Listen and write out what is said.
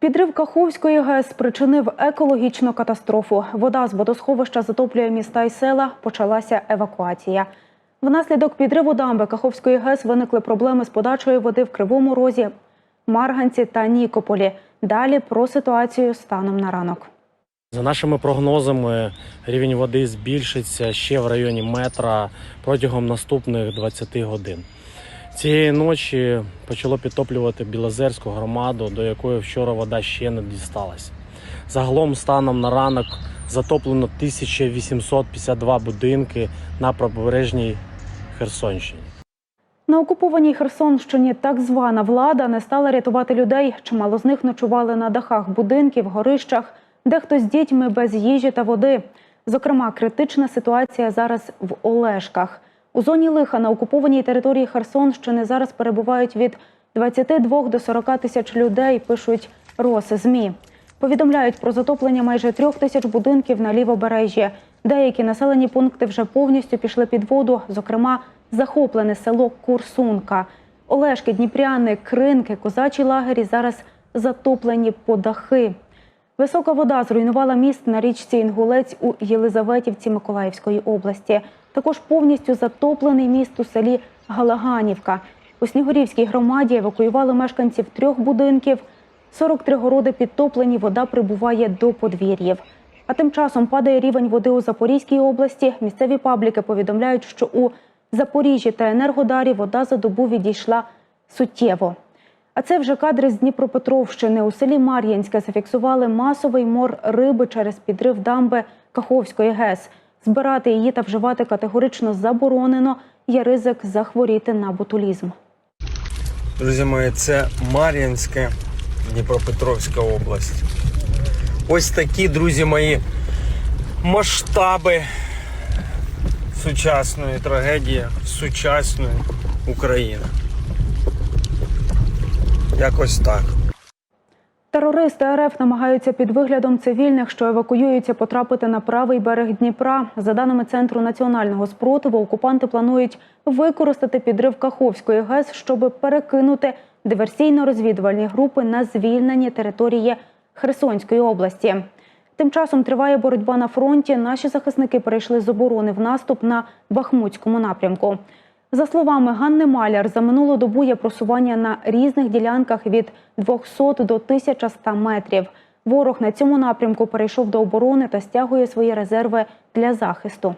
Підрив Каховської ГЕС спричинив екологічну катастрофу. Вода з водосховища затоплює міста і села. Почалася евакуація. Внаслідок підриву дамби Каховської ГЕС виникли проблеми з подачою води в Кривому Розі, Марганці та Нікополі. Далі про ситуацію станом на ранок. За нашими прогнозами, рівень води збільшиться ще в районі метра протягом наступних 20 годин. Цієї ночі почало підтоплювати Білозерську громаду, до якої вчора вода ще не дісталася. Загалом, станом на ранок, затоплено 1852 будинки на правобережній Херсонщині. На окупованій Херсонщині так звана влада не стала рятувати людей. Чимало з них ночували на дахах будинків, горищах, дехто з дітьми без їжі та води. Зокрема, критична ситуація зараз в Олешках. У зоні лиха на окупованій території Херсонщини зараз перебувають від 22 до 40 тисяч людей, пишуть роси ЗМІ. Повідомляють про затоплення майже трьох тисяч будинків на лівобережжі. Деякі населені пункти вже повністю пішли під воду, зокрема, захоплене село Курсунка. Олешки, Дніпряни, Кринки, козачі лагері зараз затоплені по дахи. Висока вода зруйнувала міст на річці Інгулець у Єлизаветівці Миколаївської області. Також повністю затоплений міст у селі Галаганівка. У Снігурівській громаді евакуювали мешканців трьох будинків. 43 городи підтоплені, вода прибуває до подвір'їв. А тим часом падає рівень води у Запорізькій області. Місцеві пабліки повідомляють, що у Запоріжжі та Енергодарі вода за добу відійшла суттєво. А це вже кадри з Дніпропетровщини. У селі Мар'їнське зафіксували масовий мор риби через підрив дамби Каховської ГЕС. Збирати її та вживати категорично заборонено. Є ризик захворіти на ботулізм. Друзі мої, це Мар'їнське, Дніпропетровська область. Ось такі, друзі мої, масштаби сучасної трагедії сучасної України. Якось так. Терористи РФ намагаються під виглядом цивільних, що евакуюються, потрапити на правий берег Дніпра. За даними Центру національного спротиву, окупанти планують використати підрив Каховської ГЕС, щоб перекинути диверсійно-розвідувальні групи на звільнені території Херсонської області. Тим часом триває боротьба на фронті. Наші захисники перейшли з оборони в наступ на Бахмутському напрямку. За словами Ганни Маляр, за минулу добу є просування на різних ділянках від 200 до 1100 метрів. Ворог на цьому напрямку перейшов до оборони та стягує свої резерви для захисту.